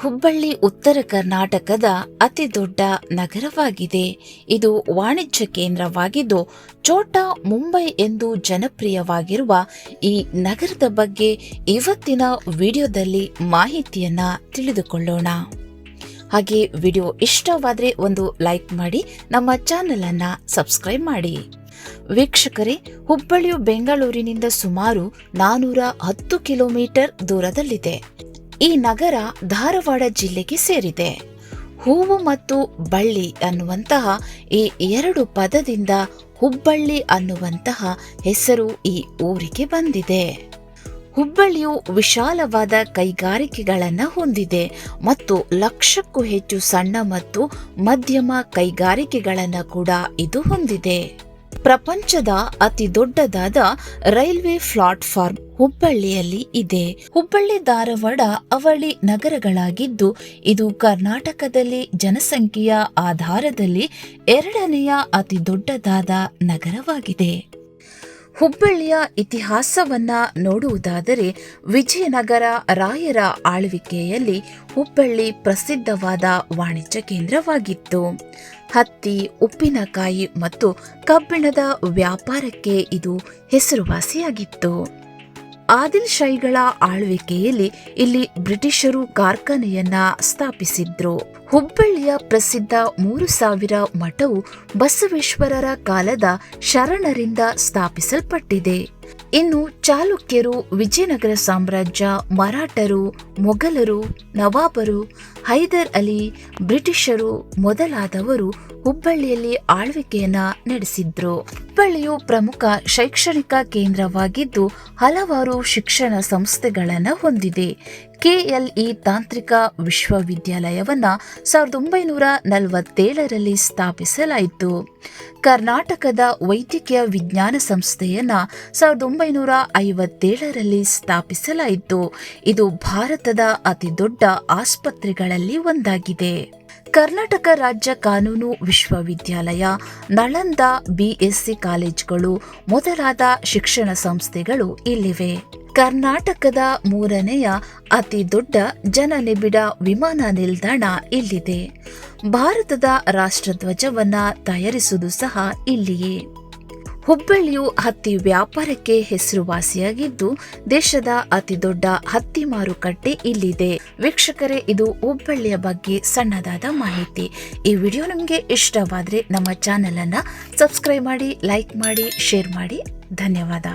ಹುಬ್ಬಳ್ಳಿ ಉತ್ತರ ಕರ್ನಾಟಕದ ಅತಿ ದೊಡ್ಡ ನಗರವಾಗಿದೆ. ಇದು ವಾಣಿಜ್ಯ ಕೇಂದ್ರವಾಗಿದ್ದು ಚೋಟಾ ಮುಂಬೈ ಎಂದು ಜನಪ್ರಿಯವಾಗಿರುವ ಈ ನಗರದ ಬಗ್ಗೆ ಇವತ್ತಿನ ವಿಡಿಯೋದಲ್ಲಿ ಮಾಹಿತಿಯನ್ನ ತಿಳಿದುಕೊಳ್ಳೋಣ. ಹಾಗೆ ವಿಡಿಯೋ ಇಷ್ಟವಾದರೆ ಒಂದು ಲೈಕ್ ಮಾಡಿ, ನಮ್ಮ ಚಾನೆಲ್ ಅನ್ನ ಸಬ್ಸ್ಕ್ರೈಬ್ ಮಾಡಿ. ವೀಕ್ಷಕರೇ, ಹುಬ್ಬಳ್ಳಿಯು ಬೆಂಗಳೂರಿನಿಂದ ಸುಮಾರು ನಾನೂರ ಹತ್ತು ಕಿಲೋಮೀಟರ್ ದೂರದಲ್ಲಿದೆ. ಈ ನಗರ ಧಾರವಾಡ ಜಿಲ್ಲೆಗೆ ಸೇರಿದೆ. ಹೂವು ಮತ್ತು ಬಳ್ಳಿ ಅನ್ನುವಂತಹ ಈ ಎರಡು ಪದದಿಂದ ಹುಬ್ಬಳ್ಳಿ ಅನ್ನುವಂತಹ ಹೆಸರು ಈ ಊರಿಗೆ ಬಂದಿದೆ. ಹುಬ್ಬಳ್ಳಿಯು ವಿಶಾಲವಾದ ಕೈಗಾರಿಕೆಗಳನ್ನು ಹೊಂದಿದೆ ಮತ್ತು ಲಕ್ಷಕ್ಕೂ ಹೆಚ್ಚು ಸಣ್ಣ ಮತ್ತು ಮಧ್ಯಮ ಕೈಗಾರಿಕೆಗಳನ್ನು ಕೂಡ ಇದು ಹೊಂದಿದೆ. ಪ್ರಪಂಚದ ಅತಿ ದೊಡ್ಡದಾದ ರೈಲ್ವೆ ಪ್ಲಾಟ್ಫಾರ್ಮ್ ಹುಬ್ಬಳ್ಳಿಯಲ್ಲಿ ಇದೆ. ಹುಬ್ಬಳ್ಳಿ ಧಾರವಾಡ ಅವಳಿ ನಗರಗಳಾಗಿದ್ದು, ಇದು ಕರ್ನಾಟಕದಲ್ಲಿ ಜನಸಂಖ್ಯೆಯ ಆಧಾರದಲ್ಲಿ ಎರಡನೆಯ ಅತಿ ದೊಡ್ಡದಾದ ನಗರವಾಗಿದೆ. ಹುಬ್ಬಳ್ಳಿಯ ಇತಿಹಾಸವನ್ನ ನೋಡುವುದಾದರೆ ವಿಜಯನಗರ ರಾಯರ ಆಳ್ವಿಕೆಯಲ್ಲಿ ಹುಬ್ಬಳ್ಳಿ ಪ್ರಸಿದ್ಧವಾದ ವಾಣಿಜ್ಯ ಕೇಂದ್ರವಾಗಿತ್ತು. ಹತ್ತಿ, ಉಪ್ಪಿನಕಾಯಿ ಮತ್ತು ಕಬ್ಬಿಣದ ವ್ಯಾಪಾರಕ್ಕೆ ಇದು ಹೆಸರುವಾಸಿಯಾಗಿತ್ತು. ಆದಿಲ್ ಶೈಗಳ ಆಳ್ವಿಕೆಯಲ್ಲಿ ಇಲ್ಲಿ ಬ್ರಿಟಿಷರು ಕಾರ್ಖಾನೆಯನ್ನ ಸ್ಥಾಪಿಸಿದ್ರು. ಹುಬ್ಬಳ್ಳಿಯ ಪ್ರಸಿದ್ಧ ಮೂರು ಸಾವಿರ ಮಠವು ಬಸವೇಶ್ವರರ ಕಾಲದ ಶರಣರಿಂದ ಸ್ಥಾಪಿಸಲ್ಪಟ್ಟಿದೆ. ಇನ್ನು ಚಾಲುಕ್ಯರು, ವಿಜಯನಗರ ಸಾಮ್ರಾಜ್ಯ, ಮರಾಠರು, ಮೊಘಲರು, ನವಾಬರು, ಹೈದರ್ ಅಲಿ, ಬ್ರಿಟಿಷರು ಮೊದಲಾದವರು ಹುಬ್ಬಳ್ಳಿಯಲ್ಲಿ ಆಳ್ವಿಕೆಯನ್ನ ನಡೆಸಿದ್ರು. ಹುಬ್ಬಳ್ಳಿಯು ಪ್ರಮುಖ ಶೈಕ್ಷಣಿಕ ಕೇಂದ್ರವಾಗಿದ್ದು ಹಲವಾರು ಶಿಕ್ಷಣ ಸಂಸ್ಥೆಗಳನ್ನು ಹೊಂದಿದೆ. ಕೆಎಲ್ಇ ತಾಂತ್ರಿಕ ವಿಶ್ವವಿದ್ಯಾಲಯವನ್ನ ಸಾವಿರದ ಒಂಬೈನೂರ ನಲವತ್ತೇಳರಲ್ಲಿ ಸ್ಥಾಪಿಸಲಾಯಿತು. ಕರ್ನಾಟಕದ ವೈದ್ಯಕೀಯ ವಿಜ್ಞಾನ ಸಂಸ್ಥೆಯನ್ನ ಸಾವಿರದ ಒಂಬೈನೂರ ಐವತ್ತೇಳರಲ್ಲಿ ಸ್ಥಾಪಿಸಲಾಯಿತು. ಇದು ಭಾರತದ ಅತಿದೊಡ್ಡ ಆಸ್ಪತ್ರೆಗಳಲ್ಲಿ ಒಂದಾಗಿದೆ. ಕರ್ನಾಟಕ ರಾಜ್ಯ ಕಾನೂನು ವಿಶ್ವವಿದ್ಯಾಲಯ, ನಳಂದ ಬಿಎಸ್ಸಿ ಕಾಲೇಜುಗಳು, ಮೊದಲಾದ ಶಿಕ್ಷಣ ಸಂಸ್ಥೆಗಳು ಇಲ್ಲಿವೆ. ಕರ್ನಾಟಕದ ಮೂರನೆಯ ಅತಿ ದೊಡ್ಡ ಜನನಿಬಿಡ ವಿಮಾನ ನಿಲ್ದಾಣ ಇಲ್ಲಿದೆ. ಭಾರತದ ರಾಷ್ಟ್ರಧ್ವಜವನ್ನ ತಯಾರಿಸುವುದು ಸಹ ಇಲ್ಲಿಯೇ. ಹುಬ್ಬಳ್ಳಿಯು ಹತ್ತಿ ವ್ಯಾಪಾರಕ್ಕೆ ಹೆಸರುವಾಸಿಯಾಗಿದ್ದು, ದೇಶದ ಅತಿ ದೊಡ್ಡ ಹತ್ತಿ ಮಾರುಕಟ್ಟೆ ಇಲ್ಲಿದೆ. ವೀಕ್ಷಕರೇ, ಇದು ಹುಬ್ಬಳ್ಳಿಯ ಬಗ್ಗೆ ಸಣ್ಣದಾದ ಮಾಹಿತಿ. ಈ ವಿಡಿಯೋ ನಿಮಗೆ ಇಷ್ಟವಾದರೆ ನಮ್ಮ ಚಾನೆಲ್ ಅನ್ನ ಸಬ್ಸ್ಕ್ರೈಬ್ ಮಾಡಿ, ಲೈಕ್ ಮಾಡಿ, ಶೇರ್ ಮಾಡಿ. ಧನ್ಯವಾದ.